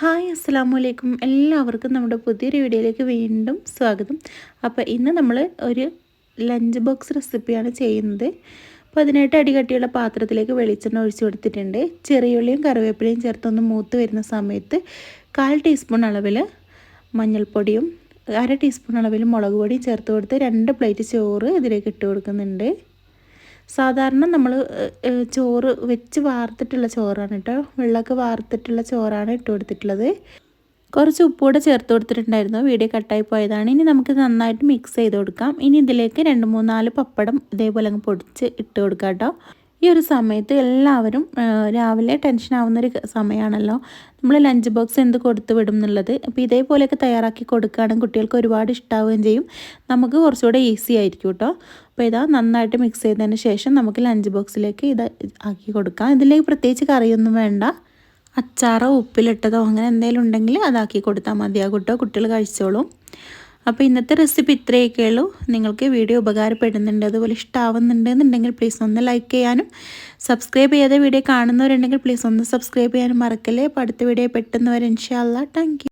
Hi അസ്സാം വലൈക്കും എല്ലാവർക്കും നമ്മുടെ പുതിയൊരു വീഡിയോയിലേക്ക് വീണ്ടും സ്വാഗതം. അപ്പോൾ ഇന്ന് നമ്മൾ ഒരു ലഞ്ച് ബോക്സ് റെസിപ്പിയാണ് ചെയ്യുന്നത്. അപ്പോൾ അടി കട്ടിയുള്ള പാത്രത്തിലേക്ക് വെളിച്ചെണ്ണ ഒഴിച്ചു കൊടുത്തിട്ടുണ്ട്. ചെറിയുള്ളിയും കറിവേപ്പിലയും ചേർത്തൊന്ന് മൂത്ത് വരുന്ന സമയത്ത് കാൽ ടീസ്പൂൺ അളവിൽ മഞ്ഞൾപ്പൊടിയും അര ടീസ്പൂൺ അളവിൽ മുളക് പൊടിയും ചേർത്ത് കൊടുത്ത് രണ്ട് പ്ലേറ്റ് ചോറ് ഇതിലേക്ക് ഇട്ട് കൊടുക്കുന്നുണ്ട്. സാധാരണ നമ്മൾ ചോറ് വെച്ച് വാർത്തിട്ടുള്ള ചോറാണ് കേട്ടോ വെള്ളമൊക്കെ വാർത്തിട്ടുള്ള ചോറാണ് ഇട്ട് കൊടുത്തിട്ടുള്ളത്. കുറച്ച് ഉപ്പൂടെ ചേർത്ത് കൊടുത്തിട്ടുണ്ടായിരുന്നു. വീഡിയോ കട്ടായി പോയതാണ്. ഇനി നമുക്ക് നന്നായിട്ട് മിക്സ് ചെയ്ത് കൊടുക്കാം. ഇനി ഇതിലേക്ക് രണ്ട് മൂന്നാൽ പപ്പടം ഇതേപോലെ അങ്ങ് പൊടിച്ച് ഇട്ട് കൊടുക്കാം കേട്ടോ ഈ ഒരു സമയത്ത് എല്ലാവരും രാവിലെ ടെൻഷൻ ആവുന്നൊരു സമയമാണല്ലോ നമ്മൾ ലഞ്ച് ബോക്സ് എന്ത് കൊടുത്തു വിടും എന്നുള്ളത് അപ്പോൾ ഇതേപോലെയൊക്കെ തയ്യാറാക്കി കൊടുക്കുകയാണെങ്കിൽ കുട്ടികൾക്ക് ഒരുപാട് ഇഷ്ടാവുകയും ചെയ്യും. നമുക്ക് കുറച്ചുകൂടെ ഈസി ആയിരിക്കും കേട്ടോ അപ്പോൾ ഇതാ നന്നായിട്ട് മിക്സ് ചെയ്തതിന് ശേഷം നമുക്ക് ലഞ്ച് ബോക്സിലേക്ക് ഇത് ആക്കി കൊടുക്കാം. ഇതിലേക്ക് പ്രത്യേകിച്ച് കറിയൊന്നും വേണ്ട. അച്ചാറോ ഉപ്പിലിട്ടതോ അങ്ങനെ എന്തെങ്കിലും ഉണ്ടെങ്കിൽ അതാക്കി കൊടുത്താൽ മതിയാകും കേട്ടോ കുട്ടികൾ കഴിച്ചോളും. അപ്പോൾ ഇന്നത്തെ റെസിപ്പി ഇത്രയൊക്കെ ഉള്ളൂ നിങ്ങൾക്ക് വീഡിയോ ഉപകാരപ്പെടുന്നുണ്ട് അതുപോലെ ഇഷ്ടമാവുന്നുണ്ട് എന്നുണ്ടെങ്കിൽ പ്ലീസ് ഒന്ന് ലൈക്ക് ചെയ്യാനും സബ്സ്ക്രൈബ് ചെയ്യാതെ വീഡിയോ കാണുന്നവരുണ്ടെങ്കിൽ പ്ലീസ് ഒന്ന് സബ്സ്ക്രൈബ് ചെയ്യാനും മറക്കല്ലേ. അപ്പോൾ അടുത്ത വീഡിയോ പെട്ടെന്ന് വരെ. ഇൻഷാല്ല താങ്ക്